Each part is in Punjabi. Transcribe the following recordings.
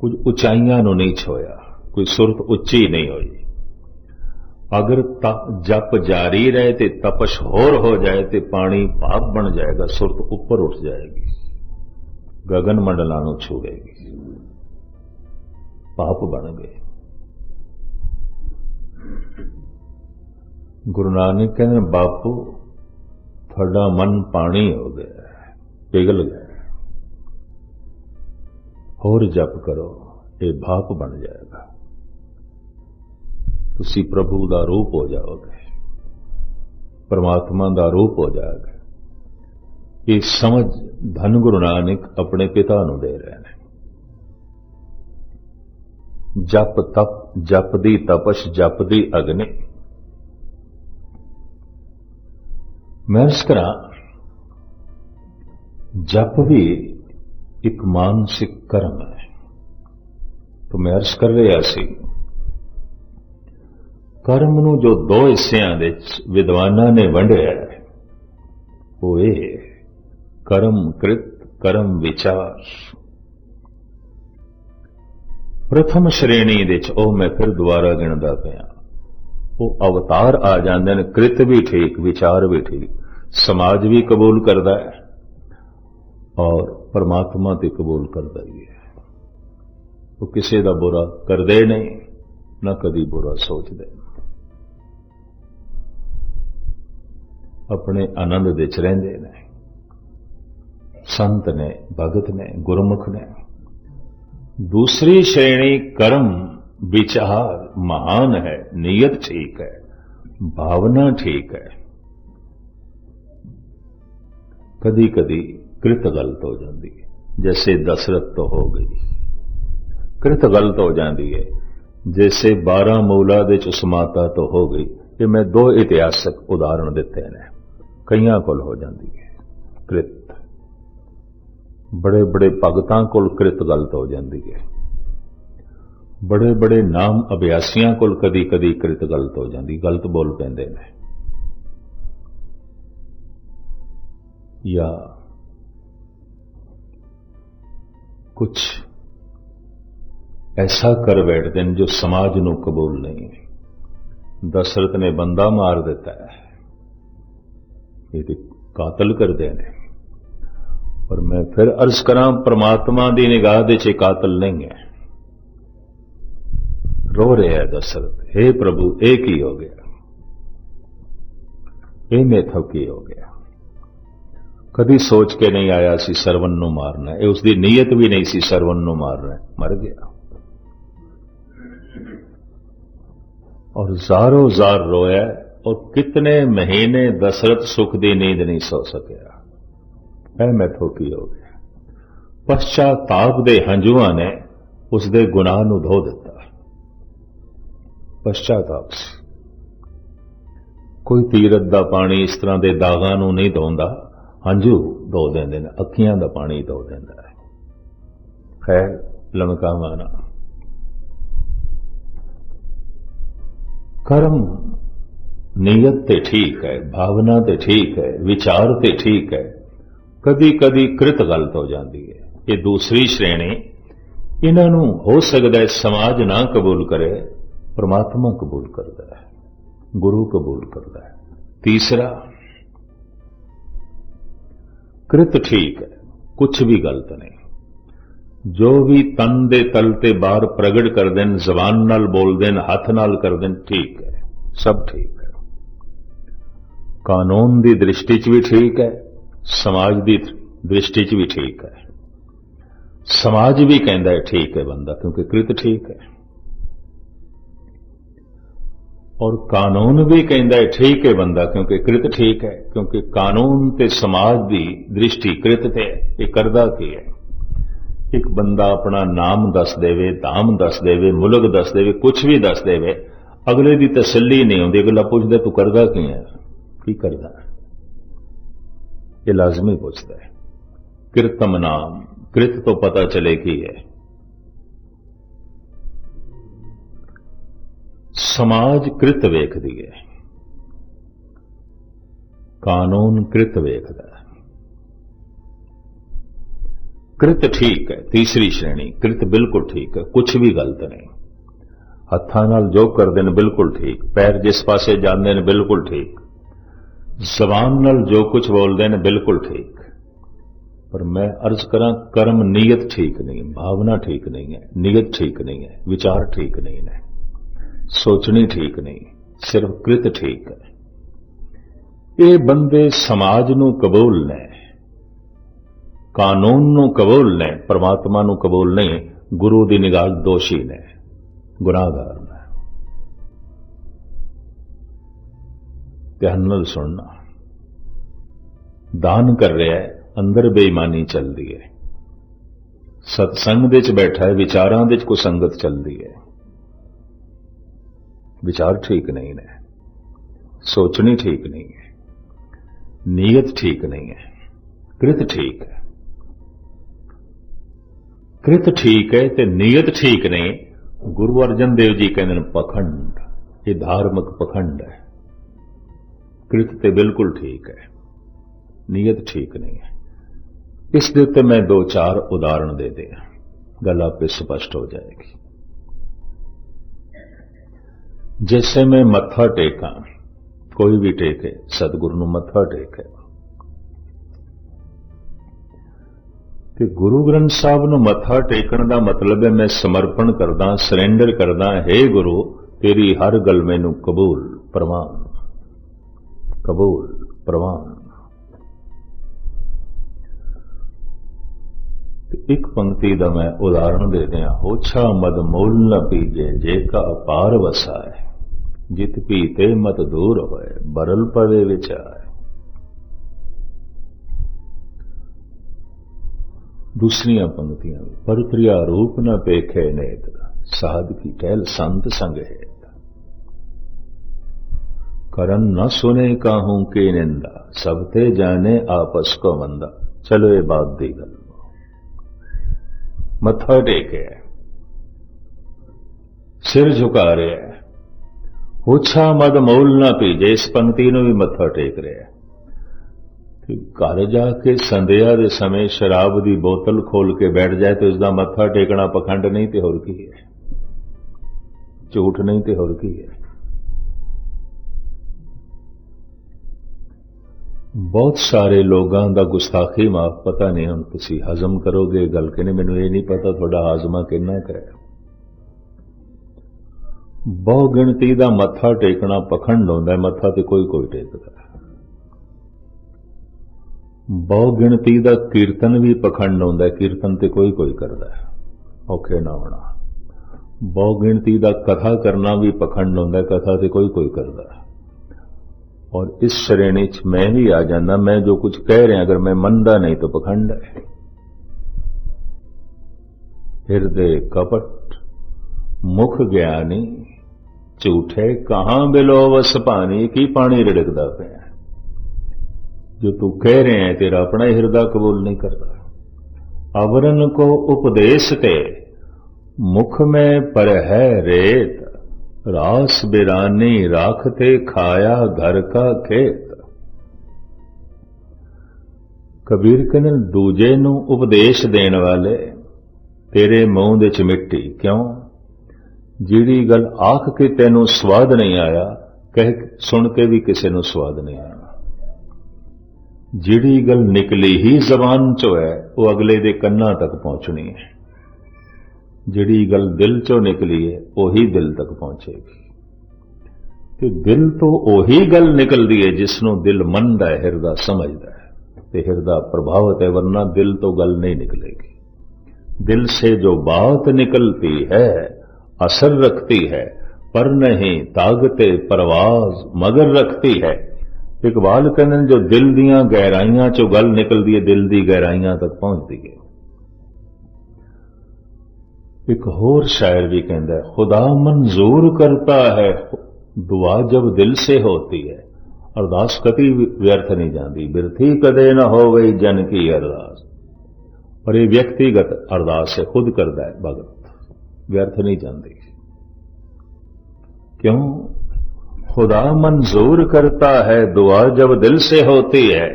ਕੁਝ ਉਚਾਈਆਂ ਨੂੰ ਨਹੀਂ ਛੋਇਆ ਕੋਈ ਸੁਰਤ ਉੱਚੀ ਨਹੀਂ ਹੋਈ। ਅਗਰ ਤਪ ਜਪ ਜਾਰੀ ਰਹੇ ਤੇ ਤਪਸ਼ ਹੋਰ ਹੋ ਜਾਏ ਤੇ ਪਾਣੀ ਭਾਪ ਬਣ ਜਾਏਗਾ ਸੁਰਤ ਉੱਪਰ ਉੱਠ ਜਾਏਗੀ ਗगन ਮੰਡਲਾਂ ਨੂੰ ਛੂਵੇਗੀ ਪਾਪ ਬਣ ਗਏ। ਗੁਰੂ ਨਾਨਕ ਕਹਿੰਦੇ ਬਾਪੂ ਤੁਹਾਡਾ ਮਨ ਪਾਣੀ ਹੋ ਗਿਆ ਹੈ, ਪਿਘਲ ਗਿਆ। ਹੋਰ ਜਪ ਕਰੋ, ਇਹ ਭਾਪ ਬਣ ਜਾਏਗਾ। ਤੁਸੀਂ ਪ੍ਰਭੂ ਦਾ ਰੂਪ ਹੋ ਜਾਓਗੇ। ਪਰਮਾਤਮਾ ਦਾ ਰੂਪ ਹੋ ਜਾਓਗੇ ਇਹ ਸਮਝ ਧੰਨ ਗੁਰੂ ਨਾਨਕ ਆਪਣੇ ਪਿਤਾ ਨੂੰ ਦੇ ਰਹੇ ਨੇ। ਜਪ ਤਪ, ਜਪ ਦੀ ਤਪਸ਼, ਜਪ ਦੀ ਅਗਨੀ। ਮੈਂ ਇਸ ਕਰਾਂ ਜਪ ਵੀ ਇੱਕ ਮਾਨਸਿਕ ਕਰਮ ਹੈ। ਤੋਂ ਮੈਂ ਅਰਜ਼ ਕਰ ਰਿਹਾ ਸੀ, ਕਰਮ ਨੂੰ ਜੋ ਦੋ ਹਿੱਸਿਆਂ ਵਿੱਚ ਵਿਦਵਾਨਾਂ ਨੇ ਵੰਡਿਆ ਹੈ, ਉਹ ਇਹ ਕਰਮ ਕ੍ਰਿਤ, ਕਰਮ ਵਿਚਾਰ। ਪ੍ਰਥਮ ਸ਼੍ਰੇਣੀ ਵਿੱਚ ਉਹ ਮੈਂ ਫਿਰ ਦੁਬਾਰਾ ਗਿਣਦਾ ਪਿਆ। ਉਹ ਅਵਤਾਰ ਆ ਜਾਂਦੇ ਨੇ, ਕ੍ਰਿਤ ਵੀ ਠੀਕ, ਵਿਚਾਰ ਵੀ ਠੀਕ, ਸਮਾਜ ਵੀ ਕਬੂਲ ਕਰਦਾ ਹੈ। ਔਰ ਪਰਮਾਤਮਾ ਤੇ ਕਬੂਲ ਕਰਦਾ ਹੀ ਹੈ। ਉਹ ਕਿਸੇ ਦਾ ਬੁਰਾ ਕਰਦੇ ਨਹੀਂ, ਨਾ ਕਦੀ ਬੁਰਾ ਸੋਚਦੇ। ਆਪਣੇ ਆਨੰਦ ਵਿੱਚ ਰਹਿੰਦੇ ਨੇ। ਸੰਤ ਨੇ, ਭਗਤ ਨੇ, ਗੁਰਮੁਖ ਨੇ। ਦੂਸਰੀ ਸ਼੍ਰੇਣੀ ਕਰਮ ਵਿਚਾਰ ਮਹਾਨ ਹੈ, ਨੀਅਤ ਠੀਕ ਹੈ, ਭਾਵਨਾ ਠੀਕ ਹੈ। ਕਦੀ ਕਦੀ ਕ੍ਰਿਤ ਗਲਤ ਹੋ ਜਾਂਦੀ ਹੈ। ਜੈਸੇ ਦਸ਼ਰਤ ਤੋਂ ਹੋ ਗਈ। ਕ੍ਰਿਤ ਗਲਤ ਹੋ ਜਾਂਦੀ ਹੈ। ਜੈਸੇ 12 ਮੂਲਾ ਦੇ ਚ ਉਸ ਤੋਂ ਹੋ ਗਈ। ਇਹ ਮੈਂ ਦੋ ਇਤਿਹਾਸਕ ਉਦਾਹਰਣ ਦਿੱਤੇ ਨੇ। ਕਈਆਂ ਕੋਲ ਹੋ ਜਾਂਦੀ ਹੈ। ਕ੍ਰਿਤ। ਬੜੇ ਬੜੇ ਭਗਤਾਂ ਕੋਲ ਕ੍ਰਿਤ ਗਲਤ ਹੋ ਜਾਂਦੀ ਹੈ। ਬੜੇ ਬੜੇ ਨਾਮ ਅਭਿਆਸੀਆਂ ਕੋਲ ਕਦੀ ਕਦੀ ਕ੍ਰਿਤ ਗਲਤ ਹੋ ਜਾਂਦੀ। ਗਲਤ ਬੋਲ ਪੈਂਦੇ ਨੇ। ਜਾਂ ਕੁਝ ਐਸਾ ਕਰ ਬੈਠਦੇ ਨੇ ਜੋ ਸਮਾਜ ਨੂੰ ਕਬੂਲ ਨਹੀਂ ਦਸ਼ਰਤ ਨੇ ਬੰਦਾ ਮਾਰ ਦਿੱਤਾ ਹੈ। ਇਹ ਤੇ ਕਾਤਲ ਕਰਦੇ ਨੇ। ਪਰ ਮੈਂ ਫਿਰ ਅਰਜ਼ ਕਰਾਂ, ਪ੍ਰਮਾਤਮਾ ਦੀ ਨਿਗਾਹ ਦੇ ਚ ਇਹ ਕਾਤਲ ਨਹੀਂ ਹੈ। ਰੋ ਰਿਹਾ ਹੈ ਦਸ਼ਰਤ। हे ਪ੍ਰਭੂ, ਇਹ ਕੀ ਹੋ ਗਿਆ? ਇਹ ਮੇਥੋਂ ਕੀ ਹੋ ਗਿਆ? ਕਦੀ ਸੋਚ ਕੇ ਨਹੀਂ ਆਇਆ ਸੀ ਸਰਵਨ ਨੂੰ ਮਾਰਨਾ। ਇਹ ਉਸ ਦੀ ਨੀਅਤ ਵੀ ਨਹੀਂ ਸੀ ਸਰਵਨ ਨੂੰ ਮਾਰਨਾ। ਮਰ ਗਿਆ। ਔਰ ਜ਼ਾਰੋ ਜ਼ਾਰ ਰੋਇਆ, ਔਰ ਕਿਤਨੇ ਮਹੀਨੇ ਦਸ਼ਰਤ ਸੁਖ ਦੀ ਨੀਂਦ ਨਹੀਂ ਸੋ ਸਕਿਆ। ਐ ਮੈਥੋਂ ਕੀ ਹੋ ਗਿਆ? ਪਛਤਾਪ ਦੇ ਹੰਝੂਆਂ ਨੇ ਉਸ ਦੇ ਗੁਨਾਹ ਨੂੰ ਧੋ ਦਿੱਤਾ। ਪਛਤਾਪ ਕੋਈ ਤੀਰਤ ਦਾ ਪਾਣੀ ਇਸ ਤਰ੍ਹਾਂ ਦੇ ਦਾਗਾਂ ਨੂੰ ਨਹੀਂ ਧੋਂਦਾ। ਹੰਝੂ ਧੋ ਦਿੰਦੇ ਨੇ, ਅੱਖੀਆਂ ਦਾ ਪਾਣੀ ਧੋ ਦਿੰਦਾ ਹੈ। ਖੈਰ ਲਮਕਾਵਾਨਾ ਕਰਮ ਨੀਅਤ ਤੇ ਠੀਕ ਹੈ, ਭਾਵਨਾ ਤੇ ਠੀਕ ਹੈ, ਵਿਚਾਰ ਤੇ ਠੀਕ ਹੈ। ਕਦੀ ਕਦੀ ਕ੍ਰਿਤ ਗਲਤ ਹੋ ਜਾਂਦੀ ਹੈ। ਇਹ ਦੂਸਰੀ ਸ਼੍ਰੇਣੀ, ਇਹਨਾਂ ਨੂੰ ਹੋ ਸਕਦਾ ਹੈ ਸਮਾਜ ਨਾ ਕਬੂਲ ਕਰੇ, ਪਰਮਾਤਮਾ ਕਬੂਲ ਕਰਦਾ ਹੈ, ਗੁਰੂ ਕਬੂਲ ਕਰਦਾ ਹੈ। ਤੀਸਰਾ ਕ੍ਰਿਤ ਠੀਕ ਹੈ ਕੁਝ ਵੀ ਗਲਤ ਨਹੀਂ। ਜੋ ਵੀ ਤਨ ਦੇ ਤਲ ਤੇ ਬਾਹਰ ਪ੍ਰਗਟ ਕਰਦੇ ਨੇ, ਜ਼ਬਾਨ ਨਾਲ ਬੋਲਦੇ ਨੇ, ਹੱਥ ਨਾਲ ਕਰਦੇ ਨੇ, ਠੀਕ ਹੈ, ਸਭ ਠੀਕ ਹੈ। ਕਾਨੂੰਨ ਦੀ ਦ੍ਰਿਸ਼ਟੀ 'ਚ ਵੀ ਠੀਕ ਹੈ, ਸਮਾਜ ਦੀ ਦ੍ਰਿਸ਼ਟੀ 'ਚ ਵੀ ਠੀਕ ਹੈ। ਸਮਾਜ ਵੀ ਕਹਿੰਦਾ ਹੈ, ਠੀਕ ਹੈ ਬੰਦਾ, ਕਿਉਂਕਿ ਕ੍ਰਿਤ ਠੀਕ ਹੈ। ਔਰ ਕਾਨੂੰਨ ਵੀ ਕਹਿੰਦਾ ਹੈ, ਠੀਕ ਹੈ ਬੰਦਾ, ਕਿਉਂਕਿ ਕ੍ਰਿਤ ਠੀਕ ਹੈ, ਕਿਉਂਕਿ ਕਾਨੂੰਨ ਤੇ ਸਮਾਜ ਦੀ ਦ੍ਰਿਸ਼ਟੀ ਕ੍ਰਿਤ ਤੇ ਹੈ, ਇਹ ਕਰਦਾ ਕੀ ਹੈ? ਇੱਕ ਬੰਦਾ ਆਪਣਾ ਨਾਮ ਦੱਸ ਦੇਵੇ, ਧਾਮ ਦੱਸ ਦੇਵੇ, ਮੁਲਕ ਦੱਸ ਦੇਵੇ ਕੁਝ ਵੀ ਦੱਸ ਦੇਵੇ, ਅਗਲੇ ਦੀ ਤਸੱਲੀ ਨਹੀਂ ਹੁੰਦੀ, ਅਗਲਾ ਪੁੱਛਦਾ, ਤੂੰ ਕਰਦਾ ਕੀ ਹੈ? ਕੀ ਕਰਦਾ? ਇਹ ਲਾਜ਼ਮੀ ਪੁੱਛਦਾ ਹੈ। ਕਿਰਤਮ ਨਾਮ, ਕ੍ਰਿਤ ਤੋਂ ਪਤਾ ਚਲੇ ਕੀ ਹੈ। ਸਮਾਜ ਕ੍ਰਿਤ ਵੇਖਦੀ ਹੈ ਕਾਨੂੰਨ ਕ੍ਰਿਤ ਵੇਖਦਾ ਹੈ ਕ੍ਰਿਤ ਠੀਕ ਹੈ ਤੀਸਰੀ ਸ਼੍ਰੇਣੀ ਕ੍ਰਿਤ ਬਿਲਕੁਲ ਠੀਕ ਹੈ ਕੁਝ ਵੀ ਗਲਤ ਨਹੀਂ ਹੱਥਾਂ ਨਾਲ ਜੋ ਕਰਦੇ ਨੇ ਬਿਲਕੁਲ ਠੀਕ ਪੈਰ ਜਿਸ ਪਾਸੇ ਜਾਂਦੇ ਨੇ ਬਿਲਕੁਲ ਠੀਕ ਜ਼ਬਾਨ ਨਾਲ ਜੋ ਕੁਝ ਬੋਲਦੇ ਨੇ ਬਿਲਕੁਲ ਠੀਕ ਪਰ ਮੈਂ ਅਰਜ਼ ਕਰਾਂ ਕਰਮ ਨੀਅਤ ਠੀਕ ਨਹੀਂ ਭਾਵਨਾ ਠੀਕ ਨਹੀਂ ਹੈ ਨੀਅਤ ਠੀਕ ਨਹੀਂ ਹੈ ਵਿਚਾਰ ਠੀਕ ਨਹੀਂ ਨੇ ਸੋਚਣੀ ਠੀਕ ਨਹੀਂ, ਸਿਰਫ ਕ੍ਰਿਤ ਠੀਕ ਹੈ। ਇਹ ਬੰਦੇ ਸਮਾਜ ਨੂੰ ਕਬੂਲ ਨੇ, ਕਾਨੂੰਨ ਨੂੰ ਕਬੂਲ ਨੇ, ਪਰਮਾਤਮਾ ਨੂੰ ਕਬੂਲ ਨਹੀਂ, ਗੁਰੂ ਦੀ ਨਿਗਾਹ ਦੋਸ਼ੀ ਨੇ, ਗੁਨਾਹਗਾਰ ਨੇ। ਧਿਆਨ ਨਾਲ ਸੁਣਨਾ। ਦਾਨ ਕਰ ਰਿਹਾ ਹੈ, ਅੰਦਰ ਬੇਈਮਾਨੀ ਚੱਲਦੀ ਹੈ। ਸਤਸੰਗ ਦੇ ਵਿੱਚ ਬੈਠਾ ਹੈ, ਵਿਚਾਰਾਂ ਦੇ ਵਿੱਚ ਕੋ ਸੰਗਤ ਚੱਲਦੀ ਹੈ। ਵਿਚਾਰ ਠੀਕ ਨਹੀਂ ਨੇ। ਸੋਚਣੀ ਠੀਕ ਨਹੀਂ ਹੈ। ਨੀਅਤ ਠੀਕ ਨਹੀਂ ਹੈ। ਕ੍ਰਿਤ ਠੀਕ ਹੈ। ਕ੍ਰਿਤ ਠੀਕ ਹੈ ਤੇ ਨੀਅਤ ਠੀਕ ਨਹੀਂ ਗੁਰੂ ਅਰਜਨ ਦੇਵ ਜੀ ਕਹਿੰਦੇ ਨੇ ਪਖੰਡ, ਇਹ ਧਾਰਮਿਕ ਪਖੰਡ ਹੈ। ਕ੍ਰਿਤ ਤੇ ਬਿਲਕੁਲ ਠੀਕ ਹੈ। ਨੀਅਤ ਠੀਕ ਨਹੀਂ ਹੈ। ਇਸ ਦੇ ਉੱਤੇ ਮੈਂ ਦੋ ਚਾਰ ਉਦਾਹਰਣ ਦੇ ਦਿਆਂ। ਗੱਲ ਆਪੇ ਸਪਸ਼ਟ ਹੋ ਜਾਏਗੀ। ਜਿਸੇ ਮੈਂ ਮੱਥਾ ਟੇਕਾਂ, ਕੋਈ ਵੀ ਟੇਕੇ, ਸਤਿਗੁਰੂ ਨੂੰ ਮੱਥਾ ਟੇਕੇ। ਕਿ ਗੁਰੂ ਗ੍ਰੰਥ ਸਾਹਿਬ ਨੂੰ ਮੱਥਾ ਟੇਕਣ ਦਾ ਮਤਲਬ ਹੈ, ਮੈਂ ਸਮਰਪਣ ਕਰਦਾ ਸਰੈਂਡਰ ਕਰਦਾ, ਹੈ ਗੁਰੂ, ਤੇਰੀ ਹਰ ਗੱਲ ਮੈਨੂੰ ਕਬੂਲ, ਪ੍ਰਵਾਨ। ਕਬੂਲ, ਪ੍ਰਵਾਨ। ਇੱਕ ਪੰਕਤੀ ਦਾ ਮੈਂ ਉਦਾਹਰਣ ਦੇ ਦਿਆਂ, ਹੋਛਾ ਮਦ ਮੋਲ ਨ ਪੀਜੇ, ਜੇ ਕਾ ਅਪਾਰ ਵਸਾਏ। ਜਿਤ ਪੀਤੇ ਮਤ ਦੂਰ ਹੋਏ, ਬਰਲ ਪਵੇ ਵਿਚਾਰ ਦੂਸਰੀਆਂ ਪੰਕਤੀਆਂ ਪਰਤ੍ਰਿਆ ਰੂਪ ਨ ਪੇਖੇ ਨੇਤ, ਸਾਧ ਕੀ ਕਹਿਲ ਸੰਤ ਸੰਗ ਹੈ ਕਰਨ न ਸੁਨੇ ਕਾਹੂ ਕੇ ਨਿੰਦਾ, ਸਭ ਤੇ ਜਾਣੇ ਆਪਸ ਕੋ ਮੰਦਾ, ਚਲੋ ਇਹ ਬਾਤ ਦੀ ਗੱਲ। ਮੱਥਾ ਟੇਕਿਆ ਸਿਰ ਝੁਕਾ ਰਿਹਾ ਹੈ। ਉਛਾ ਮਦ ਮੌਲ ਨਾ ਭੇਜੇ, ਇਸ ਪੰਕਤੀ ਨੂੰ ਵੀ ਮੱਥਾ ਟੇਕ ਰਿਹਾ ਹੈ। ਕਿ ਘਰ ਜਾ ਕੇ ਸੰਧਿਆ ਦੇ ਸਮੇਂ ਸ਼ਰਾਬ ਦੀ ਬੋਤਲ ਖੋਲ ਕੇ ਬੈਠ ਜਾਏ ਤੇ ਉਸ ਦਾ ਮੱਥਾ ਟੇਕਣਾ ਪਖੰਡ ਨਹੀਂ ਤੇ ਹੋਰ ਕੀ ਹੈ? ਝੂਠ ਨਹੀਂ ਤੇ ਹੋਰ ਕੀ ਹੈ? ਬਹੁਤ ਸਾਰੇ ਲੋਕਾਂ ਦਾ ਗੁਸਤਾਖੀ ਮਾਫ ਪਤਾ ਨਹੀਂ ਹੁਣ ਤੁਸੀਂ ਹਜ਼ਮ ਕਰੋਗੇ ਗੱਲ ਕਿ ਨਹੀਂ ਮੈਨੂੰ ਇਹ ਨਹੀਂ ਪਤਾ ਤੁਹਾਡਾ ਹਾਜ਼ਮਾ ਕਿੰਨਾ ਕੁ ਹੈ। ਬਹੁ ਗਿਣਤੀ ਦਾ ਮੱਥਾ ਟੇਕਣਾ ਪਖੰਡ ਹੁੰਦਾ ਮੱਥਾ ਤੇ ਕੋਈ ਕੋਈ ਟੇਕਦਾ ਹੈ। ਬਹੁ ਗਿਣਤੀ ਦਾ ਕੀਰਤਨ ਵੀ ਪਖੰਡ ਹੁੰਦਾ ਕੀਰਤਨ ਤੇ ਕੋਈ ਕੋਈ ਕਰਦਾ ਔਖੇ ਨਾ ਹੋਣਾ। ਬਹੁ ਗਿਣਤੀ ਦਾ ਕਥਾ ਕਰਨਾ ਵੀ ਪਖੰਡ ਹੁੰਦਾ ਕਥਾ ਤੇ ਕੋਈ ਕੋਈ ਕਰਦਾ ਔਰ ਇਸ ਸ਼੍ਰੇਣੀ 'ਚ ਮੈਂ ਵੀ ਆ ਜਾਂਦਾ, ਮੈਂ ਜੋ ਕੁਝ ਕਹਿ ਰਿਹਾ, ਅਗਰ ਮੈਂ ਮੰਨਦਾ ਨਹੀਂ ਤਾਂ ਪਖੰਡ ਹੈ। ਹਿਰਦੇ ਕਪਟ, ਮੁਖ ਗਿਆਨੀ, ਝੂਠੇ ਕਹਾਂ ਬਿਲੋਵਸ ਪਾਣੀ ਕੀ ਪਾਣੀ ਰੜਕਦਾ ਪਿਆ? ਜੋ ਤੂੰ ਕਹਿ ਰਿਹਾ ਹੈ, ਤੇਰਾ ਆਪਣਾ ਹਿਰਦਾ ਕਬੂਲ ਨਹੀਂ ਕਰਦਾ। ਅਵਰਨ ਕੋ ਉਪਦੇਸ਼ ਤੇ ਮੁਖ ਮੈਂ ਪਰ ਹੈ ਰੇਤ ਰਾਸ ਬਿਰਾਨੀ ਰਾਖਤੇ ਖਾਇਆ ਘਰ ਕਾ ਖੇਤ। ਕਬੀਰ ਕਹਿੰਦੇ ਦੂਜੇ ਨੂੰ ਉਪਦੇਸ਼ ਦੇਣ ਵਾਲੇ ਤੇਰੇ ਮੂੰਹ ਦੇ ਚ ਮਿੱਟੀ ਕਿਉਂ? ਜਿਹੜੀ ਗੱਲ ਆਖ ਕੇ ਤੈਨੂੰ ਸਵਾਦ ਨਹੀਂ ਆਇਆ, ਕਹਿ ਸੁਣ ਕੇ ਵੀ ਕਿਸੇ ਨੂੰ ਸਵਾਦ ਨਹੀਂ ਆਇਆ। ਜਿਹੜੀ ਗੱਲ ਨਿਕਲੀ ਹੀ ਜ਼ਬਾਨ ਚੋਂ ਹੈ, ਉਹ ਅਗਲੇ ਦੇ ਕੰਨਾਂ ਤੱਕ ਪਹੁੰਚਣੀ ਹੈ। ਜਿਹੜੀ ਗੱਲ ਦਿਲ ਚੋਂ ਨਿਕਲੀ ਹੈ ਉਹੀ ਦਿਲ ਤੱਕ ਪਹੁੰਚੇਗੀ ਤੇ ਦਿਲ ਤੋਂ ਉਹੀ ਗੱਲ ਨਿਕਲਦੀ ਹੈ ਜਿਸ ਨੂੰ ਦਿਲ ਮੰਨਦਾ ਹੈ ਹਿਰਦਾ ਸਮਝਦਾ ਹੈ ਤੇ ਹਿਰਦਾ ਪ੍ਰਭਾਵਿਤ ਹੈ ਵਰਨਾ ਦਿਲ ਤੋਂ ਗੱਲ ਨਹੀਂ ਨਿਕਲੇਗੀ दिल से जो बात निकलती है असर रखती है पर नहीं ताकते परवाज मगर रखती है ਇਕਬਾਲ ਕਹਿੰਦੇ ਨੇ ਜੋ ਦਿਲ ਦੀਆਂ ਗਹਿਰਾਈਆਂ ਚੋਂ ਗੱਲ ਨਿਕਲਦੀ ਹੈ ਦਿਲ ਦੀ ਗਹਿਰਾਈਆਂ ਤੱਕ ਪਹੁੰਚਦੀ ਹੈ ਇੱਕ ਹੋਰ ਸ਼ਾਇਰ ਵੀ ਕਹਿੰਦਾ ਹੈ ਖੁਦਾ ਮਨਜ਼ੂਰ ਕਰਤਾ ਹੈ ਦੁਆ ਜਬ ਦਿਲ ਸੇ ਹੋਤੀ ਹੈ ਅਰਦਾਸ ਕਦੀ ਵਿਅਰਥ ਨਹੀਂ ਜਾਂਦੀ ਬਿਰਥੀ ਕਦੇ ਨਾ ਹੋਵੇ ਜਨ ਕੀ ਅਰਦਾਸ ਪਰ ਇਹ ਵਿਅਕਤੀਗਤ ਅਰਦਾਸ ਹੈ ਖੁਦ ਕਰਦਾ ਹੈ ਭਗਤ ਵਿਅਰਥ ਨਹੀਂ ਜਾਂਦੀ क्यों खुदा मंजूर करता है दुआ जब दिल से होती है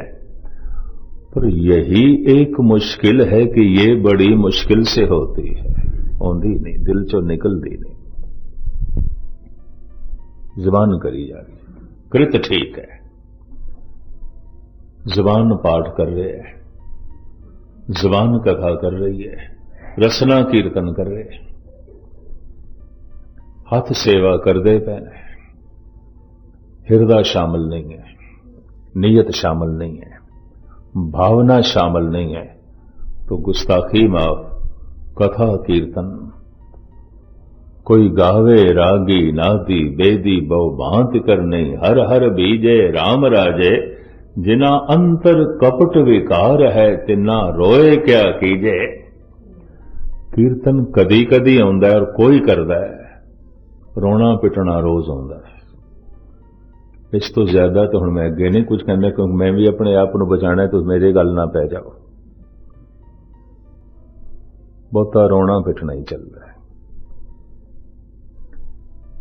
पर यही एक मुश्किल है कि ये बड़ी मुश्किल से होती है आंदी नहीं, दिल चो निकलती नहीं। जबान करी जा रही कृत ठीक है। जबान पाठ कर रहे हैं। जबान कथा कर रही है। रसना कीर्तन कर रहे हैं। हथ सेवा करते पे ने हिरदा शामिल नहीं है। नीयत शामिल नहीं है। भावना शामिल नहीं है। तो गुस्ताखी माफ़ ਕਥਾ ਕੀਰਤਨ। ਕੋਈ ਗਾਵੇ ਰਾਗੀ ਨਾਦੀ ਬੇਦੀ ਬਉ ਬਾਂਤ ਕਰਨੇ, ਹਰ ਹਰ ਬੀਜੇ RAM ਰਾਜੇ। ਜਿਨਾ ਅੰਤਰ ਕਪਟ ਵਿਕਾਰ ਹੈ, ਤਿਨਾ ਰੋਏ ਕਿਆ ਕੀਜੇ। ਕੀਰਤਨ ਕਦੀ ਕਦੀ ਆਉਂਦਾ ਔਰ ਕੋਈ ਕਰਦਾ ਹੈ। ਰੋਣਾ ਪਿਟਣਾ ਰੋਜ਼ ਆਉਂਦਾ ਇਸ ਤੋਂ ਜ਼ਿਆਦਾ ਤਾਂ ਹੁਣ ਮੈਂ ਅੱਗੇ ਨਹੀਂ ਕੁਝ ਕਹਿੰਦਾ, ਕਿਉਂਕਿ ਮੈਂ ਵੀ ਆਪਣੇ ਆਪ ਨੂੰ ਬਚਾਣਾ ਹੈ, ਤਾਂ ਮੇਰੇ ਗੱਲ ਨਾ ਪੈ ਜਾਓ। ਬਹੁਤਾ ਰੋਣਾ ਪਿਟਣਾ ਹੀ ਚੱਲਦਾ ਹੈ।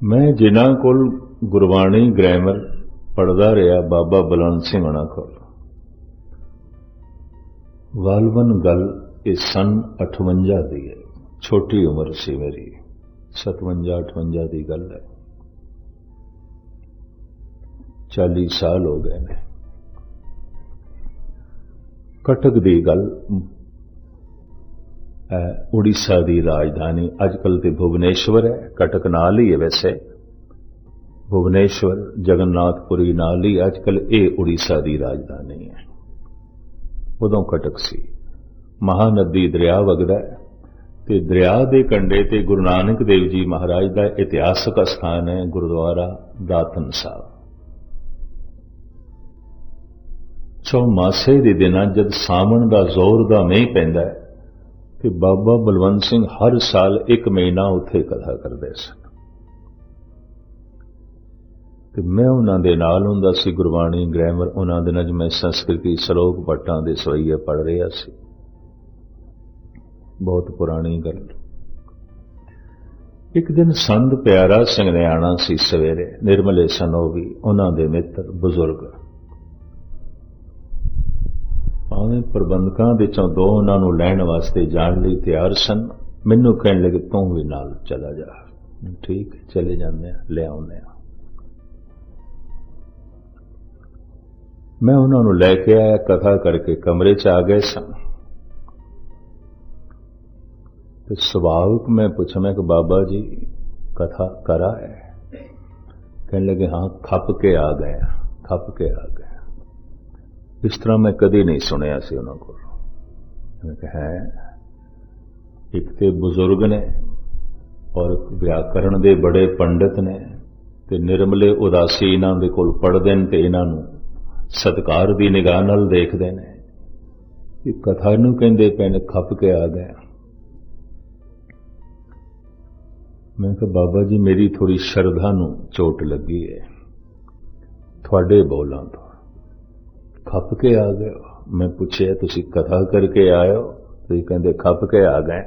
ਮੈਂ ਜਿਨ੍ਹਾਂ ਕੋਲ ਗੁਰਬਾਣੀ, ਗ੍ਰਾਮਰ ਪੜਦਾ ਰਿਹਾ, ਬਾਬਾ ਬਲਵੰਤ ਸਿੰਘ ਹਣਾ ਕੋਲ। ਵਾਲਵਨ ਗੱਲ ਇਹ ਸਨ 58 ਦੀ ਹੈ। ਛੋਟੀ ਉਮਰ ਸੀ ਮੇਰੀ। 57 58 ਦੀ ਗੱਲ ਹੈ। 40 ਸਾਲ ਹੋ ਗਏ ਨੇ। ਕਟਕ ਦੀ ਗੱਲ ਹੈ ਉੜੀਸਾ ਦੀ ਰਾਜਧਾਨੀ ਅੱਜਕੱਲ ਤੇ ਭੁਵਨੇਸ਼ਵਰ ਹੈ, ਕਟਕ ਨਾਲ ਹੀ ਹੈ ਵੈਸੇ। ਭੁਵਨੇਸ਼ਵਰ, ਜਗਨਨਾਥਪੁਰੀ ਨਾਲ ਹੀ ਅੱਜਕੱਲ ਇਹ ਉੜੀਸਾ ਦੀ ਰਾਜਧਾਨੀ ਹੈ। ਉਦੋਂ ਕਟਕ ਸੀ। ਮਹਾਨਦੀ ਦਰਿਆ ਵਗਦਾ ਤੇ ਦਰਿਆ ਦੇ ਕੰਢੇ ਤੇ ਗੁਰੂ ਨਾਨਕ ਦੇਵ ਜੀ ਮਹਾਰਾਜ ਦਾ ਇਤਿਹਾਸਕ ਸਥਾਨ ਹੈ ਗੁਰਦੁਆਰਾ ਦਾਤਨ ਸਾਹਿਬ। ਚੌਮਾਸੇ ਦੇ ਦਿਨਾਂ ਜਦ ਸਾਵਣ ਦਾ ਜ਼ੋਰ ਦਾ ਮੀਂਹ ਪੈਂਦਾ ਹੈ ਕਿ ਬਾਬਾ ਬਲਵੰਤ ਸਿੰਘ ਹਰ ਸਾਲ ਇੱਕ ਮਹੀਨਾ ਉੱਥੇ ਕਥਾ ਕਰਦੇ ਸਨ। ਤੇ ਮੈਂ ਉਹਨਾਂ ਦੇ ਨਾਲ ਹੁੰਦਾ ਸੀ, ਗੁਰਬਾਣੀ, ਗ੍ਰਾਮਰ, ਉਹਨਾਂ ਦੇ ਨਾਲ ਮੈਂ ਸੰਸਕ੍ਰਿਤੀ, ਸ਼ਲੋਕ ਪੱਟਾਂ ਦੇ ਸਵਈਏ ਪੜ ਰਿਹਾ ਸੀ। ਬਹੁਤ ਪੁਰਾਣੀ ਗੱਲ। ਇੱਕ ਦਿਨ ਸੰਤ ਪਿਆਰਾ ਸਿੰਘ ਨੇ ਆਣਾ ਸੀ ਸਵੇਰੇ, ਨਿਰਮਲੇ ਸਨ ਉਹ ਵੀ, ਉਹਨਾਂ ਦੇ ਮਿੱਤਰ, ਬਜ਼ੁਰਗ। ਭਾਵੇਂ ਪ੍ਰਬੰਧਕਾਂ ਦੇ ਚੋਂ ਦੋ ਉਹਨਾਂ ਨੂੰ ਲੈਣ ਵਾਸਤੇ ਜਾਣ ਲਈ ਤਿਆਰ ਸਨ। ਮੈਨੂੰ ਕਹਿਣ ਲੱਗੇ, ਤੂੰ ਵੀ ਨਾਲ ਚਲਾ ਜਾ। ਠੀਕ, ਚਲੇ ਜਾਂਦੇ ਆ ਲੈ ਆਉਂਦੇ ਆ ਮੈਂ ਉਹਨਾਂ ਨੂੰ ਲੈ ਕੇ ਆਇਆ, ਕਥਾ ਕਰਕੇ ਕਮਰੇ 'ਚ ਆ ਗਏ ਸਨ ਤੇ ਸੁਭਾਵਿਕ ਮੈਂ ਪੁੱਛਿਆ, ਮੈਂ ਕਿ ਬਾਬਾ ਜੀ, ਕਥਾ ਕਰਾ ਹੈ? ਕਹਿਣ ਲੱਗੇ, ਹਾਂ, ਖੱਪ ਕੇ ਆ ਗਏ ਖੱਪ ਕੇ ਆ ਗਏ ਇਸ ਤਰ੍ਹਾਂ ਮੈਂ ਕਦੇ ਨਹੀਂ ਸੁਣਿਆ ਸੀ ਉਹਨਾਂ ਕੋਲ। ਮੈਂ ਕਿਹਾ, ਹੈ, ਇੱਕ ਤੇ ਬਜ਼ੁਰਗ ਨੇ ਔਰ ਵਿਆਕਰਣ ਦੇ ਬੜੇ ਪੰਡਿਤ ਨੇ ਤੇ ਨਿਰਮਲੇ ਉਦਾਸੀ ਇਹਨਾਂ ਦੇ ਕੋਲ ਪੜਦੇ ਨੇ ਤੇ ਇਹਨਾਂ ਨੂੰ ਸਤਕਾਰ ਦੀ ਨਿਗਾਹ ਨਾਲ ਦੇਖਦੇ ਨੇ। ਇਹ ਕਥਾ ਨੂੰ ਕਹਿੰਦੇ ਪਏ ਖੱਪ ਕੇ ਆ ਗਏ। ਮੈਂ ਕਿਹਾ, ਬਾਬਾ ਜੀ, ਮੇਰੀ ਥੋੜੀ ਸ਼ਰਧਾ ਨੂੰ ਚੋਟ ਲੱਗੀ ਹੈ। ਤੁਹਾਡੇ ਬੋਲਾਂ ਤੋਂ। ਖੱਪ ਕੇ ਆ ਗਏ। ਮੈਂ ਪੁੱਛਿਆ, ਤੁਸੀਂ ਕਥਾ ਕਰਕੇ ਆਇਓ? ਤੁਸੀਂ ਕਹਿੰਦੇ, ਖੱਪ ਕੇ ਆ ਗਏ।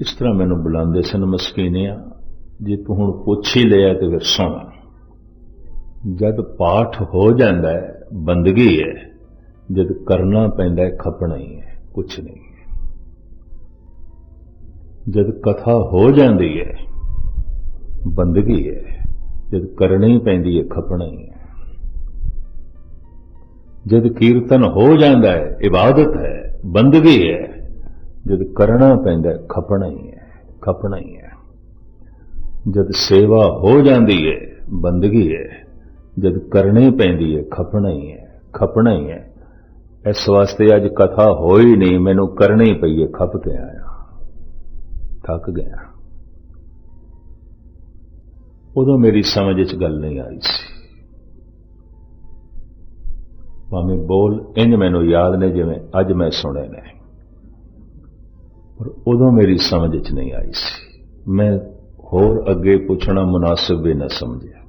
ਇਸ ਤਰ੍ਹਾਂ ਮੈਨੂੰ ਬੁਲਾਉਂਦੇ ਸਨ ਮਸਕੀਨੀਆਂ। ਜੇ ਤੂੰ ਹੁਣ ਪੁੱਛ ਹੀ ਲਿਆ ਤੇ ਫਿਰ ਸੁਣ। ਜਦ ਪਾਠ ਹੋ ਜਾਂਦਾ ਹੈ, ਬੰਦਗੀ ਹੈ। ਜਦ ਕਰਨਾ ਪੈਂਦਾ ਹੈ, ਖਪਣਾ ਹੀ ਹੈ, ਕੁਛ ਨਹੀਂ ਜਦ ਕਥਾ ਹੋ ਜਾਂਦੀ ਹੈ, ਬੰਦਗੀ ਹੈ। ਜਦ ਕਰਨੀ ਪੈਂਦੀ ਹੈ, ਖਪਣਾ ਹੀ। ਜਦ ਕੀਰਤਨ ਹੋ ਜਾਂਦਾ ਹੈ, ਇਬਾਦਤ ਹੈ, ਬੰਦਗੀ ਹੈ, ਜਦ ਕਰਨਾ ਪੈਂਦਾ ਖਪਣਾ ਹੀ ਹੈ, ਖਪਣਾ ਹੀ ਹੈ। ਜਦ ਸੇਵਾ ਹੋ ਜਾਂਦੀ ਹੈ, ਬੰਦਗੀ ਹੈ, ਜਦ ਕਰਨੀ ਪੈਂਦੀ ਹੈ, ਖਪਣਾ ਹੀ ਹੈ, ਖਪਣਾ ਹੀ ਹੈ। ਇਸ ਵਾਸਤੇ ਅੱਜ ਕਥਾ ਹੋਈ ਨਹੀਂ, ਮੈਨੂੰ ਕਰਨੀ ਪਈ ਹੈ, ਖਪ ਕੇ ਆਇਆ। ਥੱਕ ਗਿਆ। ਉਦੋਂ ਮੇਰੀ ਸਮਝ ਵਿੱਚ ਗੱਲ ਨਹੀਂ ਆਈ ਸੀ। ਭਾਵੇਂ ਬੋਲ, ਇੰਜ ਮੈਨੂੰ ਯਾਦ ਨੇ ਜਿਵੇਂ ਅੱਜ ਮੈਂ ਸੁਣੇ ਨੇ। ਪਰ ਉਦੋਂ ਮੇਰੀ ਸਮਝ ਵਿੱਚ ਨਹੀਂ ਆਈ ਸੀ। ਮੈਂ ਹੋਰ ਅੱਗੇ ਪੁੱਛਣਾ ਮੁਨਾਸਿਬ ਵੀ ਨਾ ਸਮਝਿਆ।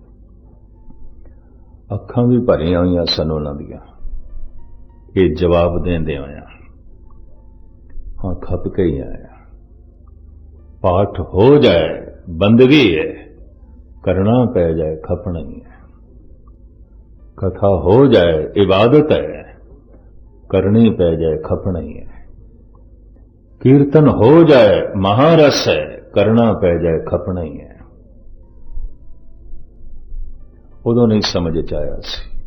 ਅੱਖਾਂ ਵੀ ਭਰੀਆਂ ਹੋਈਆਂ ਸਨ ਉਹਨਾਂ ਦੀਆਂ। ਇਹ ਜਵਾਬ ਦੇਂਦੇ ਹੋਇਆ ਹਾਂ ਖੱਪ ਕੇ ਹੀ ਆਇਆ। ਪਾਠ ਹੋ ਜਾਏ, ਬੰਦਗੀ ਹੈ ਕਰਨਾ ਪੈ ਜਾਏ ਖਪਣਾ ਹੀ ਹੈ। ਕਥਾ ਹੋ ਜਾਏ, ਇਬਾਦਤ ਹੈ, ਕਰਨੀ ਪੈ ਜਾਏ, ਖਪਣਾ ਹੀ। ਹੈ ਕੀਰਤਨ ਹੋ ਜਾਏ, ਮਹਾਰਸ ਹੈ, ਕਰਨਾ ਪੈ ਜਾਏ, ਖਪਣਾ ਹੀ। ਹੈ ਉਦੋਂ ਨਹੀਂ ਸਮਝ ਚ ਆਇਆ ਸੀ।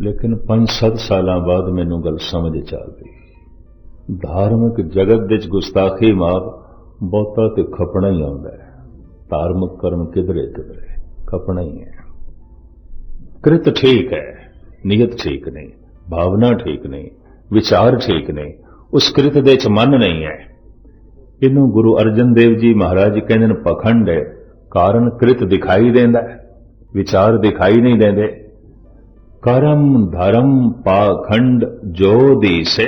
ਲੇਕਿਨ 5-7 ਸਾਲਾਂ ਬਾਅਦ ਮੈਨੂੰ ਗੱਲ ਸਮਝ ਚ ਆ ਗਈ। ਧਾਰਮਿਕ ਜਗਤ ਵਿੱਚ ਗੁਸਤਾਖੀ ਮਾਰ ਬਹੁਤਾ ਤੇ ਖਪਣਾ ਹੀ ਆਉਂਦਾ ਹੈ। ਧਾਰਮਿਕ ਕਰਮ ਕਿਧਰੇ ਕਿਧਰੇ ਖਪਣਾ ਹੀ ਹੈ। ਕ੍ਰਿਤ ਠੀਕ ਹੈ ਨੀਅਤ ਠੀਕ ਨਹੀਂ ਭਾਵਨਾ ਠੀਕ ਨਹੀਂ ਵਿਚਾਰ ਠੀਕ ਨਹੀਂ ਉਸ ਕ੍ਰਿਤ ਦੇ ਚ ਮਨ ਨਹੀਂ ਹੈ ਇਹਨੂੰ ਗੁਰੂ ਅਰਜਨ ਦੇਵ ਜੀ ਮਹਾਰਾਜ ਕਹਿੰਦੇ ਨੇ ਪਖੰਡ ਹੈ ਕਾਰਨ ਕ੍ਰਿਤ ਦਿਖਾਈ ਦਿੰਦਾ ਵਿਚਾਰ ਦਿਖਾਈ ਨਹੀਂ ਦਿੰਦੇ ਕਰਮ ਧਰਮ ਪਾਖੰਡ ਜੋ ਦੀਸੇ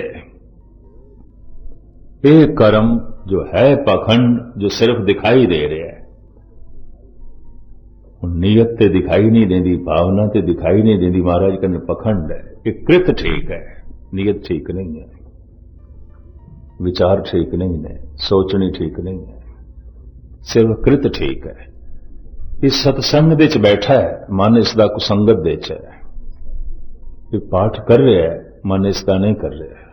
ਇਹ ਕਰਮ ਜੋ ਹੈ ਪਖੰਡ ਜੋ ਸਿਰਫ ਦਿਖਾਈ ਦੇ ਰਿਹਾ ਹੈ ਨੀਅਤ ਤੇ ਦਿਖਾਈ ਨਹੀਂ ਦਿੰਦੀ, ਭਾਵਨਾ ਤੇ ਦਿਖਾਈ ਨਹੀਂ ਦਿੰਦੀ। ਮਹਾਰਾਜ ਕਹਿੰਦੇ, ਪਖੰਡ ਹੈ ਇਹ ਕ੍ਰਿਤ ਠੀਕ ਹੈ, ਨੀਅਤ ਠੀਕ ਨਹੀਂ ਹੈ। ਵਿਚਾਰ ਠੀਕ ਨਹੀਂ ਹੈ ਸੋਚਣੀ ਠੀਕ ਨਹੀਂ ਹੈ। ਸਿਰਫ ਕ੍ਰਿਤ ਠੀਕ ਹੈ। ਇਸ ਸਤਸੰਗ ਦੇ ਵਿੱਚ ਬੈਠਾ ਹੈ, ਮਨ ਇਸ ਦਾ ਕੁਸੰਗਤ ਦੇ ਵਿੱਚ ਹੈ। ਇਹ ਪਾਠ ਕਰ ਰਿਹਾ ਹੈ, ਮਨ ਇਸ ਦਾ ਨਹੀਂ ਕਰ ਰਿਹਾ।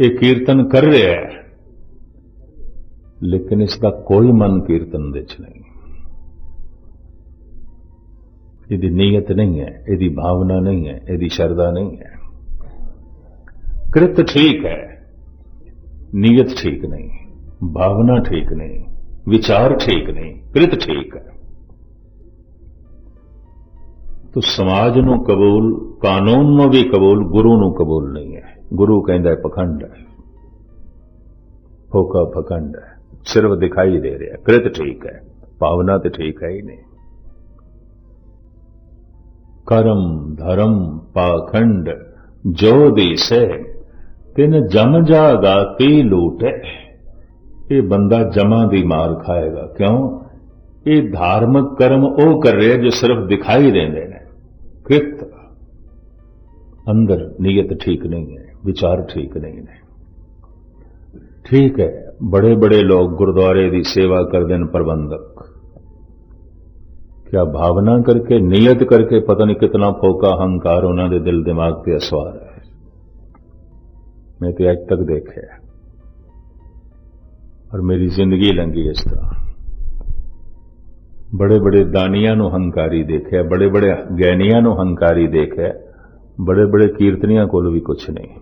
ਇਹ ਕੀਰਤਨ ਕਰ ਰਿਹਾ ਹੈ, ਲੇਕਿਨ ਇਸ ਦਾ ਕੋਈ ਮਨ ਕੀਰਤਨ ਦੇ ਚ ਨਹੀਂ। ਇਹਦੀ ਨੀਅਤ ਨਹੀਂ ਹੈ, ਇਹਦੀ ਭਾਵਨਾ ਨਹੀਂ ਹੈ, ਇਹਦੀ ਸ਼ਰਧਾ ਨਹੀਂ ਹੈ। ਕ੍ਰਿਤ ਠੀਕ ਹੈ, ਨੀਅਤ ਠੀਕ ਨਹੀਂ, ਭਾਵਨਾ ਠੀਕ ਨਹੀਂ, ਵਿਚਾਰ ਠੀਕ ਨਹੀਂ, ਕ੍ਰਿਤ ਠੀਕ ਹੈ। ਤੋ ਸਮਾਜ ਨੂੰ ਕਬੂਲ, ਕਾਨੂੰਨ ਨੂੰ ਵੀ ਕਬੂਲ, ਗੁਰੂ ਨੂੰ ਕਬੂਲ ਨਹੀਂ ਹੈ। ਗੁਰੂ ਕਹਿੰਦਾ ਪਖੰਡ ਹੈ। ਫੋਕਾ ਪਖੰਡ ਹੈ। ਸਿਰਫ ਦਿਖਾਈ ਦੇ ਰਿਹਾ। ਕ੍ਰਿਤ ਠੀਕ ਹੈ। ਭਾਵਨਾ ਤੇ ਠੀਕ ਹੈ ਹੀ ਨਹੀਂ। ਕਰਮ ਧਰਮ ਪਾਖੰਡ ਜੋ ਦਿਸੇ, ਤਿਨ ਜਮ ਜਾਗਾ ਤੀ ਲੂਟੇ। ਇਹ ਬੰਦਾ ਜਮਾਂ ਦੀ ਮਾਰ ਖਾਏਗਾ, ਕਿਉਂ? ਇਹ ਧਾਰਮਿਕ ਕਰਮ ਉਹ ਕਰ ਰਿਹਾ ਜੋ ਸਿਰਫ ਦਿਖਾਈ ਦਿੰਦੇ ਨੇ। ਕ੍ਰਿਤ। ਅੰਦਰ ਨੀਅਤ ਠੀਕ ਨਹੀਂ ਹੈ, ਵਿਚਾਰ ਠੀਕ ਨਹੀਂ ਨੇ। ਠੀਕ ਹੈ ਬੜੇ ਬੜੇ ਲੋਕ ਗੁਰਦੁਆਰੇ ਦੀ ਸੇਵਾ ਕਰਦੇ ਨੇ ਪ੍ਰਬੰਧਕ। क्या भावना करके नियत करके पता नहीं कितना फोका अहंकार उन्होंने दिल दिमाग पे असवार है मैं तो आज तक देखे और मेरी जिंदगी लंघी इस तरह बड़े बड़े दानिया नु हंकारी देखे बड़े बड़े ज्ञानिया नु हंकारी देखे बड़े बड़े कीर्तनिया को भी कुछ नहीं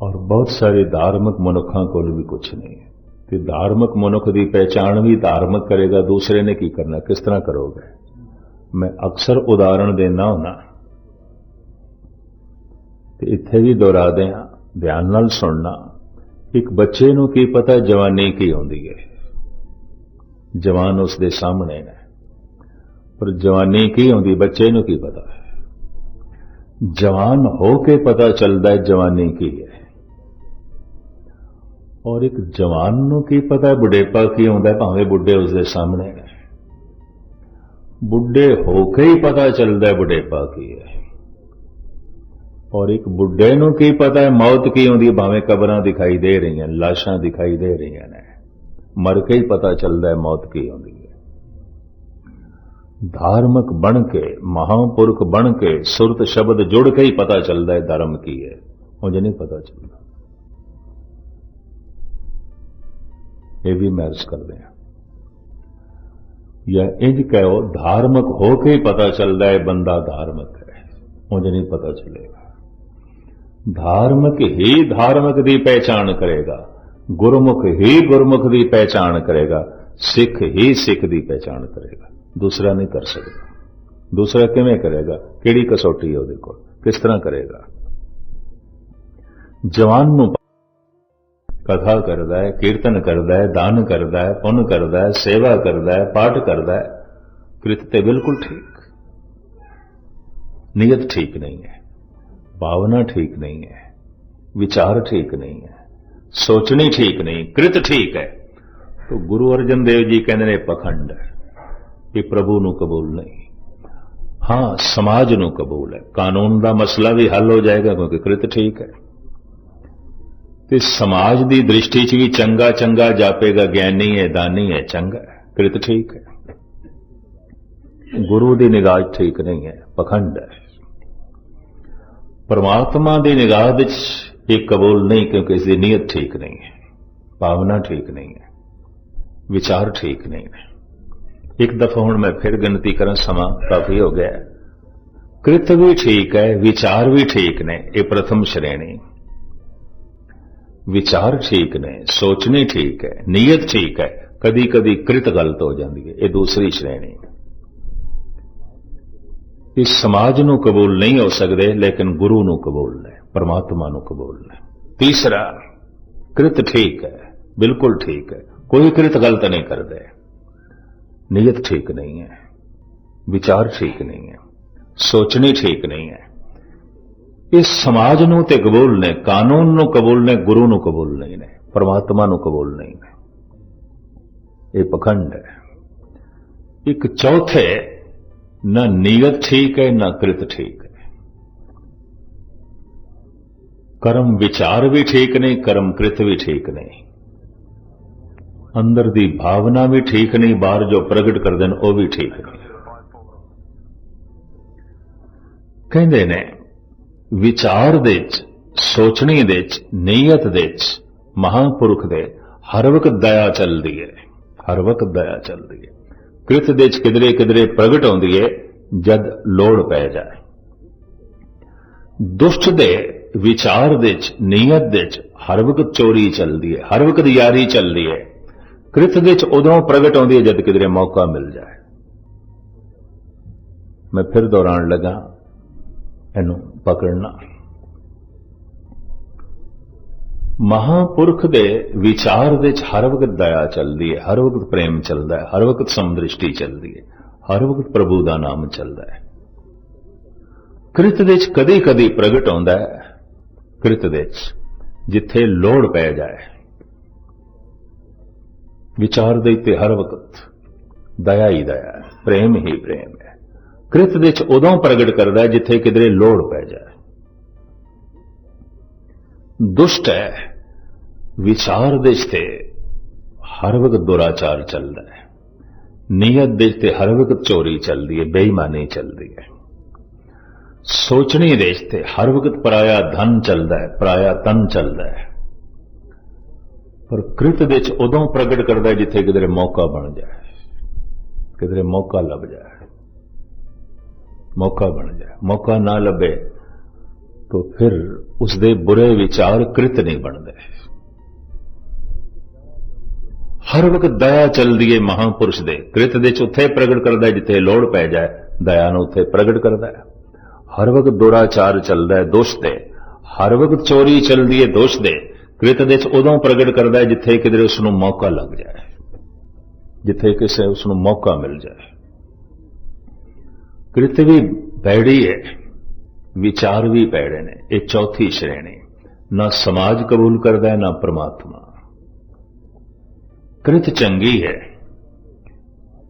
और बहुत सारे धार्मिक मनुखा को भी कुछ नहीं ਤੇ ਧਾਰਮਿਕ ਮਨੁੱਖ ਦੀ ਪਹਿਚਾਣ ਵੀ ਧਾਰਮਿਕ ਕਰੇਗਾ ਦੂਸਰੇ ਨੇ ਕੀ ਕਰਨਾ ਕਿਸ ਤਰ੍ਹਾਂ ਕਰੋਗੇ ਮੈਂ ਅਕਸਰ ਉਦਾਹਰਣ ਦੇਣਾ ਹੁਣਾ ਤੇ ਇੱਥੇ ਵੀ ਦੁਹਰਾ ਦਿਆਂ ਧਿਆਨ ਨਾਲ ਸੁਣਨਾ ਇੱਕ ਬੱਚੇ ਨੂੰ ਕੀ ਪਤਾ ਜਵਾਨੀ ਕੀ ਹੁੰਦੀ ਹੈ ਜਵਾਨ ਉਸ ਦੇ ਸਾਹਮਣੇ ਨੇ ਪਰ ਜਵਾਨੀ ਕੀ ਹੁੰਦੀ ਬੱਚੇ ਨੂੰ ਕੀ ਪਤਾ ਹੈ ਜਵਾਨ ਹੋ ਕੇ ਪਤਾ ਚੱਲਦਾ ਹੈ ਜਵਾਨੀ ਕੀ ਹੈ ਔਰ ਇੱਕ ਜਵਾਨ ਨੂੰ ਕੀ ਪਤਾ ਬੁਢੇਪਾ ਕੀ ਹੁੰਦਾ, ਭਾਵੇਂ ਬੁੱਢੇ ਉਸ ਦੇ ਸਾਹਮਣੇ ਨੇ ਬੁੱਢੇ ਹੋ ਕੇ ਹੀ ਪਤਾ ਚੱਲਦਾ ਬੁਢੇਪਾ ਕੀ ਹੈ। ਔਰ ਇੱਕ ਬੁੱਢੇ ਨੂੰ ਕੀ ਪਤਾ ਹੈ ਮੌਤ ਕੀ ਹੁੰਦੀ ਹੈ ਭਾਵੇਂ ਕਬਰਾਂ ਦਿਖਾਈ ਦੇ ਰਹੀਆਂ, ਲਾਸ਼ਾਂ ਦਿਖਾਈ ਦੇ ਰਹੀਆਂ ਨੇ। ਮਰ ਕੇ ਹੀ ਪਤਾ ਚੱਲਦਾ ਹੈ ਮੌਤ ਕੀ ਹੁੰਦੀ ਹੈ। ਧਾਰਮਿਕ ਬਣ ਕੇ, ਮਹਾਪੁਰਖ ਬਣ ਕੇ, ਸੁਰਤ ਸ਼ਬਦ ਜੁੜ ਕੇ ਹੀ ਪਤਾ ਚੱਲਦਾ ਹੈ ਧਰਮ ਕੀ ਹੈ। ਉਹ ਨਹੀਂ ਪਤਾ ਚੱਲਦਾ। ਇਹ ਵੀ ਮੈਰਿਜ ਕਰਦੇ ਆ ਜਾਂ ਇੰਜ ਕਹੋ ਧਾਰਮਿਕ ਹੋ ਕੇ ਹੀ ਪਤਾ ਚੱਲਦਾ ਹੈ, ਬੰਦਾ ਧਾਰਮਿਕ ਹੈ। ਉਹ ਨਹੀਂ ਪਤਾ ਚੱਲੇਗਾ। ਧਾਰਮਿਕ ਹੀ ਧਾਰਮਿਕ ਦੀ ਪਹਿਚਾਣ ਕਰੇਗਾ। ਗੁਰਮੁਖ ਹੀ ਗੁਰਮੁਖ ਦੀ ਪਹਿਚਾਣ ਕਰੇਗਾ। ਸਿੱਖ ਹੀ ਸਿੱਖ ਦੀ ਪਹਿਚਾਣ ਕਰੇਗਾ। ਦੂਸਰਾ ਨਹੀਂ ਕਰ ਸਕਦਾ। ਦੂਸਰਾ ਕਿਵੇਂ ਕਰੇਗਾ? ਕਿਹੜੀ ਕਸੌਟੀ ਹੈ ਉਹਦੇ ਕੋਲ? ਕਿਸ ਤਰ੍ਹਾਂ ਕਰੇਗਾ? ਜਵਾਨ ਨੂੰ ਕਥਾ ਕਰਦਾ ਹੈ, ਕੀਰਤਨ ਕਰਦਾ ਹੈ, ਦਾਨ ਕਰਦਾ ਹੈ, ਪੁੰਨ ਕਰਦਾ ਹੈ, ਸੇਵਾ ਕਰਦਾ ਹੈ, ਪਾਠ ਕਰਦਾ ਹੈ। ਕ੍ਰਿਤ ਤੇ ਬਿਲਕੁਲ ਠੀਕ। ਨੀਅਤ ਠੀਕ ਨਹੀਂ ਹੈ। ਭਾਵਨਾ ਠੀਕ ਨਹੀਂ ਹੈ। ਵਿਚਾਰ ਠੀਕ ਨਹੀਂ ਹੈ। ਸੋਚਣੀ ਠੀਕ ਨਹੀਂ। ਕ੍ਰਿਤ ਠੀਕ ਹੈ। ਤੋ ਗੁਰੂ ਅਰਜਨ ਦੇਵ ਜੀ ਕਹਿੰਦੇ ਨੇ ਪਖੰਡ ਹੈ ਇਹ ਪ੍ਰਭੂ ਨੂੰ ਕਬੂਲ ਨਹੀਂ। ਹਾਂ, ਸਮਾਜ ਨੂੰ ਕਬੂਲ ਹੈ। ਕਾਨੂੰਨ ਦਾ ਮਸਲਾ ਵੀ ਹੱਲ ਹੋ ਜਾਏਗਾ ਕਿਉਂਕਿ ਕ੍ਰਿਤ ਠੀਕ ਹੈ। ਤੇ ਸਮਾਜ ਦੀ ਦ੍ਰਿਸ਼ਟੀ 'ਚ ਵੀ ਚੰਗਾ ਚੰਗਾ ਜਾਪੇਗਾ, ਗਿਆਨੀ ਹੈ, ਦਾਨੀ ਹੈ, ਚੰਗਾ ਕ੍ਰਿਤ ਠੀਕ ਹੈ। ਗੁਰੂ ਦੀ ਨਿਗਾਹ ਠੀਕ ਨਹੀਂ ਹੈ, ਪਖੰਡ ਹੈ। ਪਰਮਾਤਮਾ ਦੀ ਨਿਗਾਹ ਵਿੱਚ ਇਹ ਕਬੂਲ ਨਹੀਂ, ਕਿਉਂਕਿ ਇਸ ਦੀ ਨੀਅਤ ਠੀਕ ਨਹੀਂ ਹੈ, ਭਾਵਨਾ ਠੀਕ ਨਹੀਂ ਹੈ, ਵਿਚਾਰ ਠੀਕ ਨਹੀਂ ਹੈ। ਇੱਕ ਦਫਾ ਹੁਣ ਮੈਂ ਫਿਰ ਗਿਣਤੀ ਕਰਾਂ, ਸਮਾਂ ਕਾਫੀ ਹੋ ਗਿਆ। ਕ੍ਰਿਤ ਵੀ ਠੀਕ ਹੈ, ਵਿਚਾਰ ਵੀ ਠੀਕ ਨੇ, ਇਹ ਪ੍ਰਥਮ ਸ਼੍ਰੇਣੀ। ਵਿਚਾਰ ਠੀਕ ਨੇ, ਸੋਚਣੀ ਠੀਕ ਹੈ, ਨੀਅਤ ਠੀਕ ਹੈ ਕਦੀ ਕਦੀ ਕ੍ਰਿਤ ਗਲਤ ਹੋ ਜਾਂਦੀ ਹੈ, ਇਹ ਦੂਸਰੀ ਸ਼੍ਰੇਣੀ। ਇਸ ਸਮਾਜ ਨੂੰ ਕਬੂਲ ਨਹੀਂ ਹੋ ਸਕਦੇ, ਲੇਕਿਨ ਗੁਰੂ ਨੂੰ ਕਬੂਲ ਨੇ, ਪਰਮਾਤਮਾ ਨੂੰ ਕਬੂਲ ਨੇ। ਤੀਸਰਾ, ਕ੍ਰਿਤ ਠੀਕ ਹੈ, ਬਿਲਕੁਲ ਠੀਕ ਹੈ, ਕੋਈ ਕ੍ਰਿਤ ਗਲਤ ਨਹੀਂ ਕਰਦੇ। ਨੀਅਤ ਠੀਕ ਨਹੀਂ ਹੈ, ਵਿਚਾਰ ਠੀਕ ਨਹੀਂ ਹੈ, ਸੋਚਣੀ ਠੀਕ ਨਹੀਂ ਹੈ ਇਸ ਸਮਾਜ ਨੂੰ ਤੇ ਕਬੂਲ ਨੇ, ਕਾਨੂੰਨ ਨੂੰ ਕਬੂਲ ਨੇ, ਗੁਰੂ ਨੂੰ ਕਬੂਲ ਨਹੀਂ ਨੇ, ਪਰਮਾਤਮਾ ਨੂੰ ਕਬੂਲ ਨਹੀਂ ਨੇ। ਇਹ ਪਖੰਡ ਹੈ। ਇੱਕ ਚੌਥੇ, ਨਾ ਨੀਅਤ ਠੀਕ ਹੈ, ਨਾ ਕ੍ਰਿਤ ਠੀਕ ਹੈ। ਕਰਮ ਵਿਚਾਰ ਵੀ ਠੀਕ ਨਹੀਂ ਕਰਮ ਕ੍ਰਿਤ ਵੀ ਠੀਕ ਨਹੀਂ ਅੰਦਰ ਦੀ ਭਾਵਨਾ ਵੀ ਠੀਕ ਨਹੀਂ, ਬਾਹਰ ਜੋ ਪ੍ਰਗਟ ਕਰਦੇ ਵਿਚਾਰ ਦੇ ਵਿੱਚ, ਸੋਚਣੀ ਦੇ ਵਿੱਚ, ਨੀਅਤ ਦੇ ਵਿੱਚ, ਮਹਾਂਪੁਰਖ ਦੇ ਹਰ ਵਕਤ ਦਇਆ ਚੱਲਦੀ ਹੈ ਹਰ ਵਕਤ ਦਇਆ ਚੱਲਦੀ ਹੈ ਕ੍ਰਿਤ ਦੇ ਵਿੱਚ ਕਿਧਰੇ ਕਿਧਰੇ ਪ੍ਰਗਟ ਹੁੰਦੀ ਹੈ ਜਦ ਲੋੜ ਪੈ ਜਾਏ। ਦੁਸ਼ਟ ਦੇ ਵਿਚਾਰ ਦੇ ਚ ਨੀਅਤ ਦੇ ਚ ਹਰ ਵਕਤ ਚੋਰੀ ਚੱਲਦੀ ਹੈ ਹਰ ਵਕਤ ਯਾਰੀ ਚੱਲਦੀ ਹੈ ਕ੍ਰਿਤ ਦੇ ਵਿੱਚ ਉਦੋਂ ਪ੍ਰਗਟ ਆਉਂਦੀ ਹੈ ਜਦ ਕਿਧਰੇ ਮੌਕਾ ਮਿਲ ਜਾਏ। ਮੈਂ ਫਿਰ ਦੌਰਾਨ ਲੱਗਾ ਇਹਨੂੰ ਪਕੜਨਾ। ਮਹਾਪੁਰਖ ਦੇ ਵਿਚਾਰ ਦੇ ਵਿੱਚ ਹਰ ਵਕਤ ਦਇਆ ਚੱਲਦੀ ਹੈ, ਹਰ ਵਕਤ ਪ੍ਰੇਮ ਚੱਲਦਾ ਹੈ, ਹਰ ਵਕਤ ਸਮਦ੍ਰਿਸ਼ਟੀ ਚੱਲਦੀ ਹੈ, ਹਰ ਵਕਤ ਪ੍ਰਭੂ ਦਾ ਨਾਮ ਚੱਲਦਾ ਹੈ। ਕ੍ਰਿਤ ਦੇ ਵਿੱਚ ਕਦੇ ਕਦੇ ਪ੍ਰਗਟ ਹੁੰਦਾ ਹੈ। ਕ੍ਰਿਤ ਦੇ ਵਿੱਚ ਜਿੱਥੇ ਲੋੜ ਪੈ ਜਾਏ। ਵਿਚਾਰ ਦੇ ਤੇ ਹਰ ਵਕਤ ਦਇਆ ਹੀ ਦਇਆ ਹੈ, ਪ੍ਰੇਮ ਹੀ ਪ੍ਰੇਮ ਹੈ। ਕ੍ਰਿਤ ਵਿੱਚ ਉਦੋਂ ਪ੍ਰਗਟ ਕਰਦਾ ਹੈ ਜਿੱਥੇ ਕਿਧਰੇ ਲੋੜ ਪੈ ਜਾਏ। ਦੁਸ਼ਟ ਹੈ, ਵਿਚਾਰ ਦੇ ਤੇ ਹਰ ਵਕਤ ਦੁਰਾਚਾਰ ਚੱਲਦਾ ਹੈ। ਨੀਅਤ ਦੇ ਤੇ ਹਰ ਵਕਤ ਚੋਰੀ ਚੱਲਦੀ ਹੈ, ਬੇਈਮਾਨੀ ਚੱਲਦੀ ਹੈ। ਸੋਚਣੀ ਦੇ ਤੇ ਹਰ ਵਕਤ ਪਰਾਇਆ ਧਨ ਚੱਲਦਾ ਹੈ, ਪਰਾਇਆ ਤਨ ਚੱਲਦਾ ਹੈ। ਪਰ ਕ੍ਰਿਤ ਵਿੱਚ ਉਦੋਂ ਪ੍ਰਗਟ ਕਰਦਾ ਜਿੱਥੇ ਕਿਧਰੇ ਮੌਕਾ ਬਣ ਜਾਏ, ਕਿਧਰੇ ਮੌਕਾ ਲੱਭ ਜਾਏ। ਮੌਕਾ ਬਣ ਜਾਏ ਮੌਕਾ ਨਾ ਲੱਭੇ ਤਾਂ ਫਿਰ ਉਸ ਦੇ ਬੁਰੇ ਵਿਚਾਰ ਕ੍ਰਿਤ ਨਹੀਂ ਬਣਦੇ। ਹਰ ਵਕਤ ਦਇਆ ਚੱਲਦੀ ਏ ਮਹਾਪੁਰਸ਼ ਦੇ। ਕ੍ਰਿਤ ਦੇ ਚ ਉੱਥੇ ਪ੍ਰਗਟ ਕਰਦਾ ਜਿੱਥੇ ਲੋੜ ਪੈ ਜਾਏ। ਦਇਆ ਨੂੰ ਉੱਥੇ ਪ੍ਰਗਟ ਕਰਦਾ ਹੈ ਹਰ ਵਕਤ ਦੁਰਾਚਾਰ ਚੱਲਦਾ ਹੈ ਦੋਸ਼ ਤੇ ਹਰ ਵਕਤ ਚੋਰੀ ਚੱਲਦੀ ਏ, ਦੋਸ਼ ਦੇ। ਕ੍ਰਿਤ ਦੇ ਚ ਉਦੋਂ ਪ੍ਰਗਟ ਕਰਦਾ ਹੈ ਜਿੱਥੇ ਕਿਦਰੇ ਉਸ ਨੂੰ ਮੌਕਾ ਲੱਗ ਜਾਏ। ਜਿੱਥੇ ਕਿਸੇ ਉਸ ਨੂੰ ਮੌਕਾ ਮਿਲ ਜਾਏ। ਕ੍ਰਿਤ ਵੀ ਬੈੜੀ ਹੈ ਵਿਚਾਰ ਵੀ ਪੈੜੇ ਨੇ, ਇਹ ਚੌਥੀ ਸ਼੍ਰੇਣੀ। ਨਾ ਸਮਾਜ ਕਬੂਲ ਕਰਦਾ ਹੈ, ਨਾ ਪ੍ਰਮਾਤਮਾ। ਕ੍ਰਿਤ ਚੰਗੀ ਹੈ।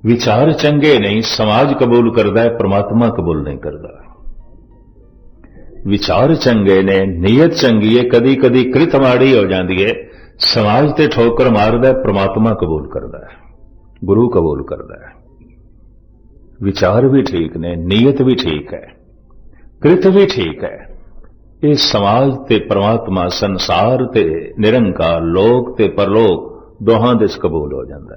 ਵਿਚਾਰ ਚੰਗੇ ਨਹੀਂ, ਸਮਾਜ ਕਬੂਲ ਕਰਦਾ ਹੈ, ਪ੍ਰਮਾਤਮਾ ਕਬੂਲ ਨਹੀਂ ਕਰਦਾ। ਵਿਚਾਰ ਚੰਗੇ ਨੇ, ਨੀਅਤ ਚੰਗੀ ਹੈ ਕਦੀ ਕਦੀ ਕ੍ਰਿਤ ਮਾੜੀ ਹੋ ਜਾਂਦੀ ਹੈ ਸਮਾਜ ਤੇ ਠੋਕਰ ਮਾਰਦਾ ਹੈ, ਪ੍ਰਮਾਤਮਾ ਕਬੂਲ ਕਰਦਾ ਹੈ। ਗੁਰੂ ਕਬੂਲ ਕਰਦਾ ਹੈ। ਵਿਚਾਰ ਵੀ ਠੀਕ ਨੇ, ਨੀਅਤ ਵੀ ਠੀਕ ਹੈ, ਕ੍ਰਿਤ ਵੀ ਠੀਕ ਹੈ। ਇਹ ਸਮਾਜ ਤੇ ਪ੍ਰਮਾਤਮਾ ਸੰਸਾਰ ਤੇ ਨਿਰੰਕਾਰ ਲੋਕ ਤੇ ਪਰਲੋਕ ਦੋਹਾਂ ਦੇ ਕਬੂਲ ਹੋ ਜਾਂਦਾ ਹੈ।